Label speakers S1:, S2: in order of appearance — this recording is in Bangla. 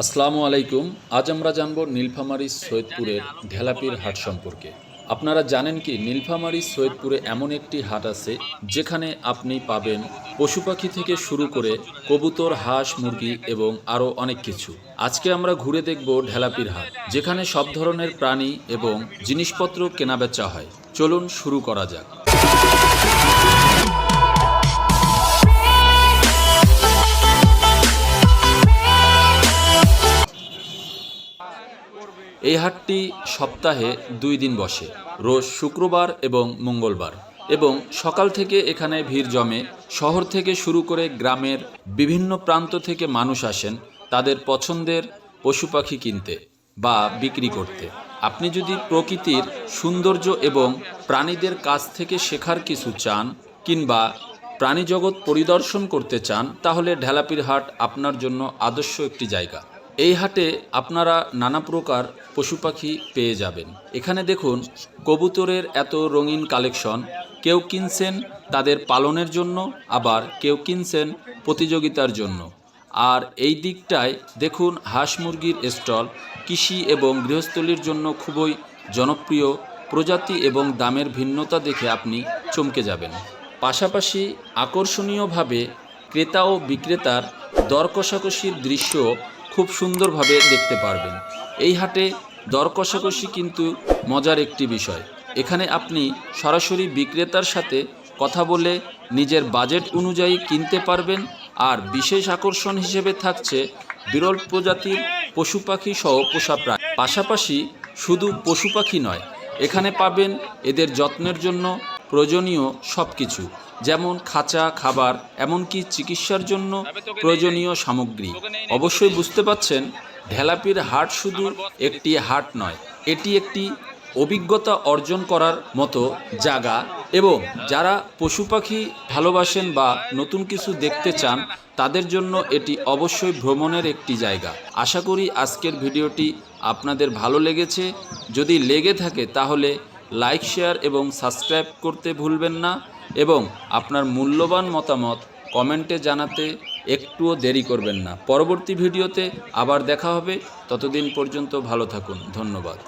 S1: আসসালামু আলাইকুম। আজ আমরা জানব নীলফামারী সৈয়দপুরের ঢেলাপির হাট সম্পর্কে। আপনারা জানেন কি, নীলফামারী সৈয়দপুরে এমন একটি হাট আছে, যেখানে আপনি পাবেন পশু পাখি থেকে শুরু করে কবুতর, হাঁস, মুরগি এবং আরও অনেক কিছু। আজকে আমরা ঘুরে দেখব ঢেলাপির হাট, যেখানে সব ধরনের প্রাণী এবং জিনিসপত্র কেনাবেচা হয়। চলুন শুরু করা যাক। এই হাটটি সপ্তাহে দুই দিন বসে, রোজ শুক্রবার এবং মঙ্গলবার। এবং সকাল থেকে এখানে ভিড় জমে, শহর থেকে শুরু করে গ্রামের বিভিন্ন প্রান্ত থেকে মানুষ আসেন তাদের পছন্দের পশু পাখি কিনতে বা বিক্রি করতে। আপনি যদি প্রকৃতির সৌন্দর্য এবং প্রাণীদের কাছ থেকে শেখার কিছু চান কিংবা প্রাণীজগৎ পরিদর্শন করতে চান, তাহলে ঢেলাপির হাট আপনার জন্য আদর্শ একটি জায়গা। এই হাটে আপনারা নানা প্রকার পশু পাখি পেয়ে যাবেন। এখানে দেখুন, কবুতরের এত রঙিন কালেকশন, কেউ কিনছেন তাদের পালনের জন্য, আবার কেউ কিনছেন প্রতিযোগিতার জন্য। আর এই দিকটায় দেখুন, হাঁস মুরগির স্টল, কৃষি এবং গৃহস্থলীর জন্য খুবই জনপ্রিয়, প্রজাতি এবং দামের ভিন্নতা দেখে আপনি চমকে যাবেন। পাশাপাশি আকর্ষণীয়ভাবে ক্রেতা ও বিক্রেতার দর কষাকষির দৃশ্য খুব সুন্দরভাবে দেখতে পারবেন। এই হাটে দর কষাকষি কিন্তু মজার একটি বিষয়। এখানে আপনি সরাসরি বিক্রেতার সাথে কথা বলে নিজের বাজেট অনুযায়ী কিনতে পারবেন আর বিশেষ আকর্ষণ হিসেবে থাকছে বিরল প্রজাতির পশু পাখি সহ পোষা প্রাণী। পাশাপাশি শুধু পশু পাখি নয়, এখানে পাবেন এদের যত্নের জন্য প্রয়োজনীয় সব কিছু যেমন খাঁচা খাবার এমনকি চিকিৎসার জন্য প্রয়োজনীয় সামগ্রী। অবশ্যই বুঝতে পাচ্ছেন ঢেলাপির হাট শুধু একটি হাট নয় এটি একটি অভিজ্ঞতা অর্জন করার মতো জায়গা এবং যারা পশু পাখি ভালোবাসেন বা নতুন কিছু দেখতে চান তাদের জন্য এটি অবশ্যই ভ্রমণের একটি জায়গা। আশা করি আজকের ভিডিওটি আপনাদের ভালো লেগেছে। যদি লেগে থাকে তাহলে লাইক শেয়ার এবং সাবস্ক্রাইব করতে ভুলবেন না। এবং আপনার মূল্যবান মতামত কমেন্টে জানাতে একটুও দেরি করবেন না। পরবর্তী ভিডিওতে আবার দেখা হবে। ততদিন পর্যন্ত ভালো থাকুন। ধন্যবাদ।